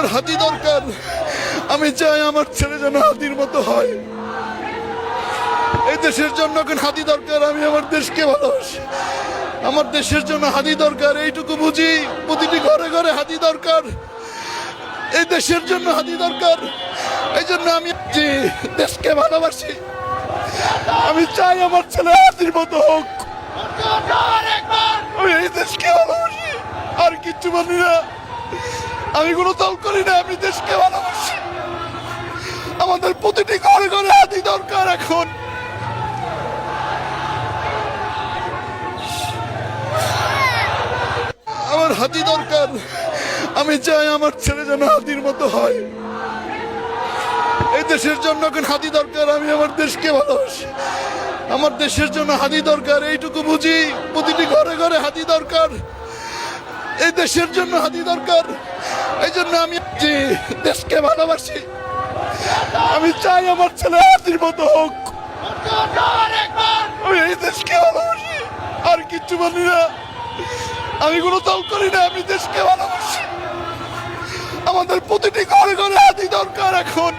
আমার হাতি দরকার। আমি চাই আমার ছেলে যেন হাতির মতো হয়। এই দেশের জন্য হাতি দরকার, আমি আমার দেশকে ভালোবাসি। আমার দেশের জন্য হাতি দরকার, এইটুকু বুঝি। প্রতিটি ঘরে ঘরে হাতি দরকার। এই দেশের জন্য হাতি দরকার। এই জন্য আমি জি দেশকে ভালোবাসি, আমি চাই আমার ছেলে হাতির মতো হোক। আমি এই দেশকে ভালোবাসি। আর কিচ্ছু বলি না। আমি কোনো দল করি না, আমি দেশকে ভালোবাসি। আমাদের প্রতিটি ঘরে ঘরে হাতি দরকার এখন। আমার হাতি দরকার। আমি চাই আমার ছেলে যেন হাতির মতো হয়। এই দেশের জন্য এখন হাতি দরকার, আমি আমার দেশকে ভালোবাসি। আমার দেশের জন্য হাতি দরকার, এইটুকু বুঝি। প্রতিটি ঘরে ঘরে হাতি দরকার। এই দেশের জন্য হাতি দরকার। এই জন্য আমি যে দেশকে ভালোবাসি। আমি চাই আমার ছেলে হাতির মতো হোক। আমি এই দেশকে ভালোবাসি, আর কিচ্ছু বলি না। আমি কোনো দল করি না, আমি দেশকে ভালোবাসি। আমাদের প্রতিটি ঘরে ঘরে হাতি দরকার এখন।